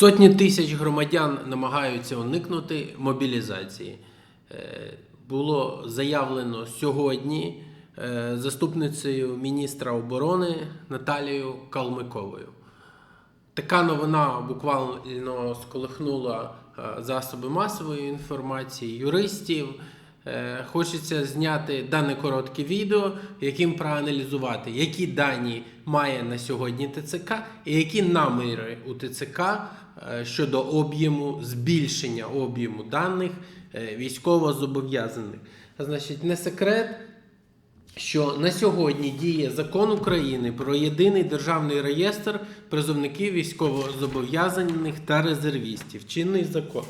Сотні тисяч громадян намагаються уникнути мобілізації. Е, Було заявлено сьогодні е, заступницею міністра оборони Наталією Калмиковою. Така новина буквально сколихнула е, засоби масової інформації, юристів. Е, Хочеться зняти дане коротке відео, яким проаналізувати, які дані має на сьогодні ТЦК і які наміри у ТЦК е, щодо об'єму збільшення об'єму даних е, військовозобов'язаних. Значить, не секрет, що на сьогодні діє закон України про єдиний державний реєстр призовників військовозобов'язаних та резервістів. Чинний закон.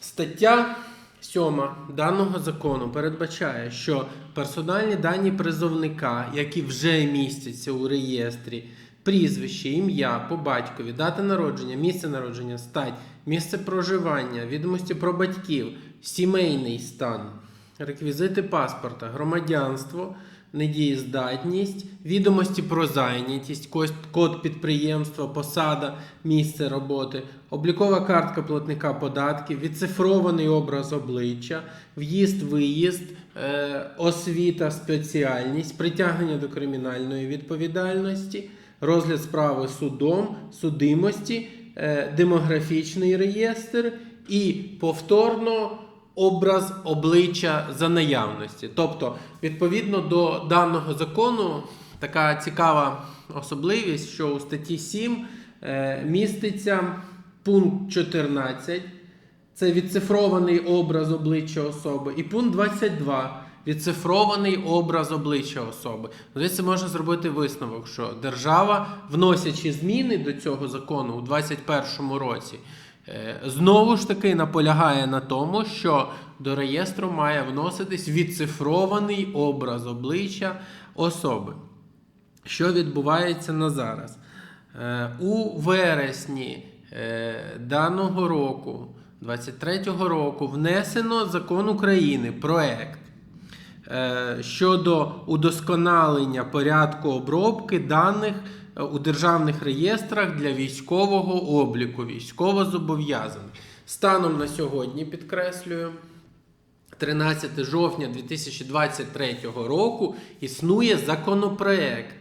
Стаття 7 даного закону передбачає, що персональні дані призовника, які вже містяться у реєстрі, прізвище, ім'я по батькові, дата народження, місце народження, стать, місце проживання, відомості про батьків, сімейний стан, реквізити паспорта, громадянство, недієздатність, відомості про зайнятість, код підприємства, посада, місце роботи, облікова картка платника податків, відцифрований образ обличчя, в'їзд, виїзд, е, освіта, спеціальність, притягнення до кримінальної відповідальності, розгляд справи судом, судимості, е, демографічний реєстр і повторно образ обличчя за наявності. Тобто, відповідно до даного закону, така цікава особливість, що у статті 7 е, міститься пункт 14. Це відцифрований образ обличчя особи. І пункт 22. Відцифрований образ обличчя особи. Звідси можна зробити висновок, що держава, вносячи зміни до цього закону у 2021 році, знову ж таки наполягає на тому, що до реєстру має вноситись відцифрований образ обличчя особи. Що відбувається на зараз? Е, У вересні е, даного року, 23-го року, внесено закон України проект е, щодо удосконалення порядку обробки даних е, у державних реєстрах для військового обліку, військовозобов'язаних. Станом на сьогодні підкреслюю. 13 жовтня 2023 року існує законопроект.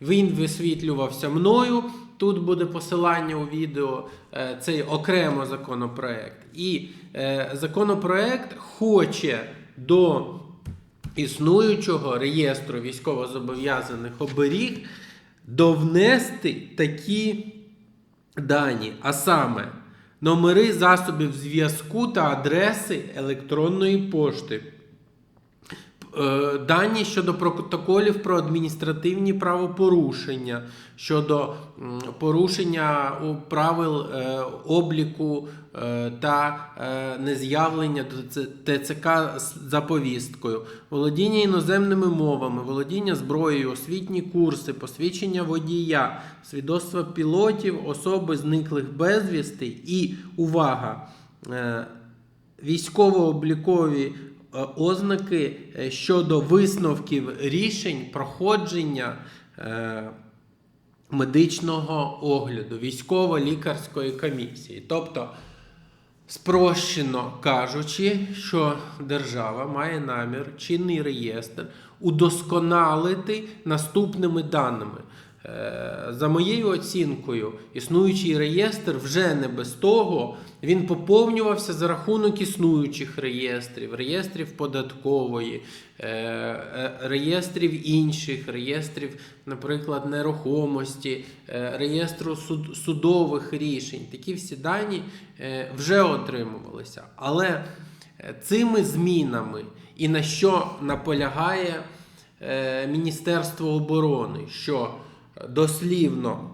Він висвітлювався мною. Тут буде посилання у відео. е, Цей окремо законопроект. І е, законопроект хоче до існуючого реєстру військовозобов'язаних оберіг довнести такі дані, а саме номери засобів зв'язку та адреси електронної пошти. Е, Дані щодо протоколів про адміністративні правопорушення, щодо порушення правил е, обліку е, та нез'явлення ТЦК за повісткою, володіння іноземними мовами, володіння зброєю, освітні курси, посвідчення водія, свідоцтва пілотів, особи зниклих безвісти і увага. Військово-облікові ознаки е, щодо висновків рішень проходження е, медичного огляду, військово-лікарської комісії. Тобто, спрощено кажучи, що держава має намір чинний реєстр удосконалити наступними даними. Е, За моєю оцінкою, існуючий реєстр вже не без того, він поповнювався за рахунок існуючих реєстрів, реєстрів податкової, е, е, реєстрів інших, реєстрів, наприклад, нерухомості, реєстру суд- судових рішень. Такі всі дані вже отримувалися. Але цими змінами і на що наполягає Міністерство оборони, що дослівно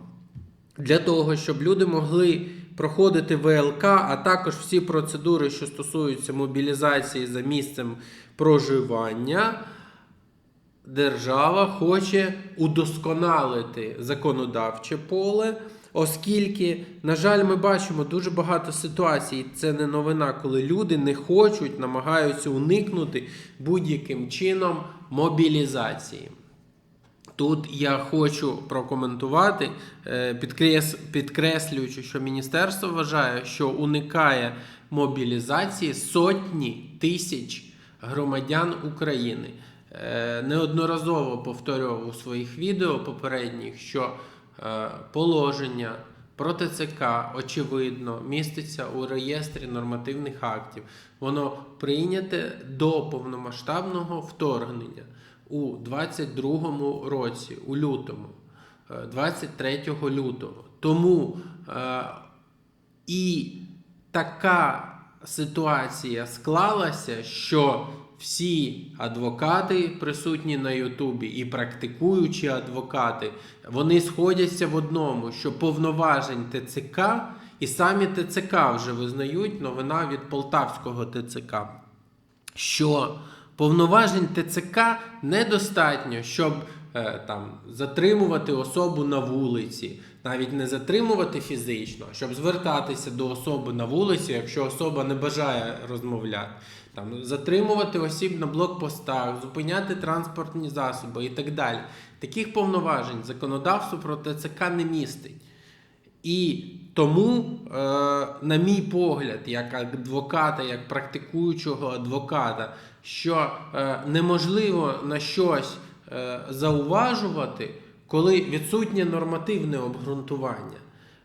для того, щоб люди могли проходити ВЛК, а також всі процедури, що стосуються мобілізації за місцем проживання, держава хоче удосконалити законодавче поле. Оскільки, на жаль, ми бачимо дуже багато ситуацій, це не новина, коли люди не хочуть, намагаються уникнути будь-яким чином мобілізації. Тут я хочу прокоментувати, е, підкрес, підкреслюючи, що міністерство вважає, що уникає мобілізації сотні тисяч громадян України. Е, Неодноразово повторював у своїх відео попередніх, що е, положення про ТЦК, очевидно, міститься у реєстрі нормативних актів. Воно прийняте до повномасштабного вторгнення у 22-му році, у лютому, е, 23 лютого. Тому е, і така ситуація склалася, що всі адвокати присутні на Ютубі і практикуючі адвокати, вони сходяться в одному, що повноважень ТЦК і самі ТЦК вже визнають новина від Полтавського ТЦК що повноважень ТЦК недостатньо, щоб е, там затримувати особу на вулиці, навіть не затримувати фізично, щоб звертатися до особи на вулиці, якщо особа не бажає розмовляти, там затримувати осіб на блокпостах, зупиняти транспортні засоби і так далі. Таких повноважень законодавство про ТЦК не містить. І тому, е, на мій погляд, як адвоката, як практикуючого адвоката, що е, неможливо на щось е, зауважувати, коли відсутнє нормативне обґрунтування.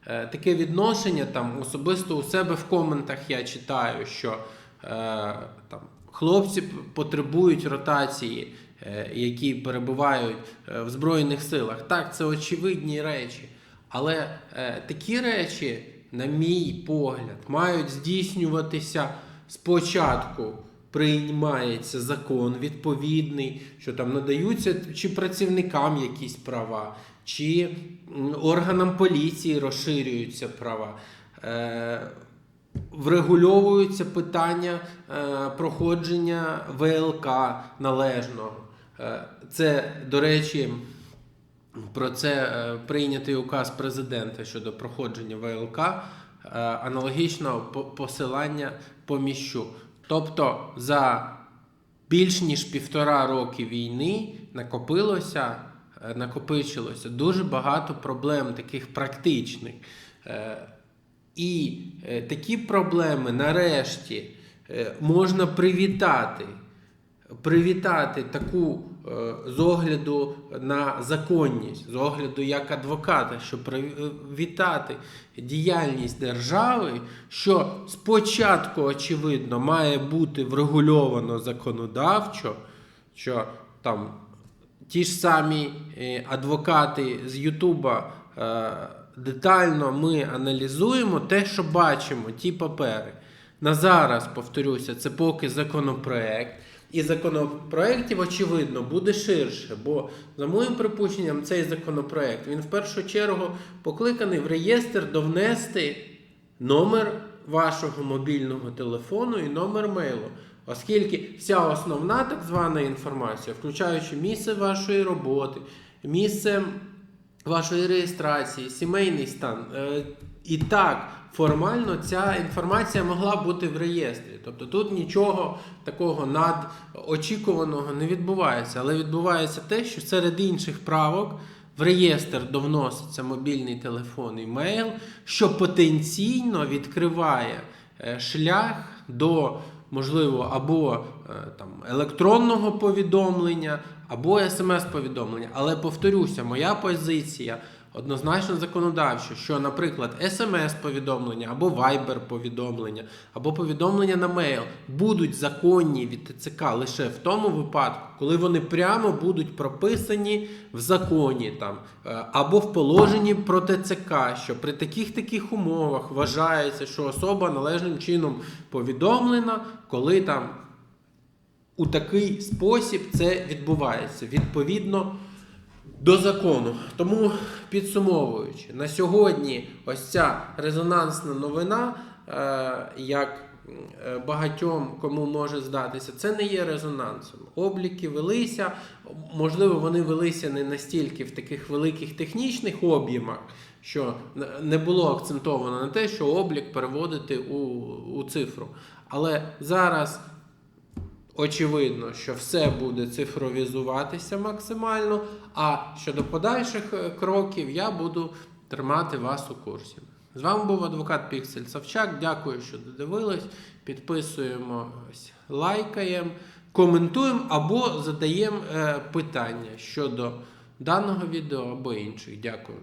Е, таке відношення там особисто у себе в коментах я читаю, що там хлопці потребують ротації, які перебувають в Збройних силах. Так, це очевидні речі. Але такі речі, на мій погляд, мають здійснюватися спочатку. Приймається закон відповідний, що там надаються чи працівникам якісь права, чи органам поліції розширюються права. Е, врегульовуються питання е, проходження ВЛК належного. Е, це, до речі, про це прийнятий указ президента щодо проходження ВЛК, аналогічного по- посилання поміщу. Тобто за більш ніж півтора роки війни накопилося, е, накопичилося дуже багато проблем, таких практичних. Е, І е, такі проблеми нарешті можна привітати привітати таку е, з огляду на законність, з огляду як адвоката, що привітати діяльність держави, що спочатку, очевидно, має бути врегульовано законодавчо, що там ті ж самі е, адвокати з Ютуба е, детально ми аналізуємо те, що бачимо, ті папери. На зараз, повторюся, це поки законопроект. І законопроєктів, очевидно, буде ширше, бо, за моїм припущенням, цей законопроект він в першу чергу покликаний в реєстр довнести номер вашого мобільного телефону і номер мейлу. Оскільки вся основна так звана інформація, включаючи місце вашої роботи, місце вашої реєстрації, сімейний стан, е, і так формально ця інформація могла бути в реєстрі. Тобто тут нічого такого надочікуваного не відбувається, але відбувається те, що серед інших правок в реєстр довноситься мобільний телефон і мейл, що потенційно відкриває е, шлях до можливо або е, там електронного повідомлення, або смс-повідомлення. Але повторюся, моя позиція однозначно законодавча, що, наприклад, смс-повідомлення або Viber-повідомлення, або повідомлення на мейл будуть законні від ТЦК лише в тому випадку, коли вони прямо будуть прописані в законі там е, або в положенні про ТЦК, що при таких таких умовах вважається, що особа належним чином повідомлена, коли там у такий спосіб це відбувається. Відповідно до закону. Тому підсумовуючи, на сьогодні ось ця резонансна новина, е, як е, багатьом кому може здатися, це не є резонансом. Обліки велися, можливо, вони велися не настільки в таких великих технічних об'ємах, що не було акцентовано на те, що облік переводити у, у цифру. Але зараз очевидно, що все буде цифровізуватися максимально. А щодо подальших е, кроків, я буду тримати вас у курсі. З вами був адвокат Піксель Савчак. Дякую, що додивились. Підписуємо, лайкаємо, коментуємо або задаємо е, питання щодо даного відео або інших. Дякую.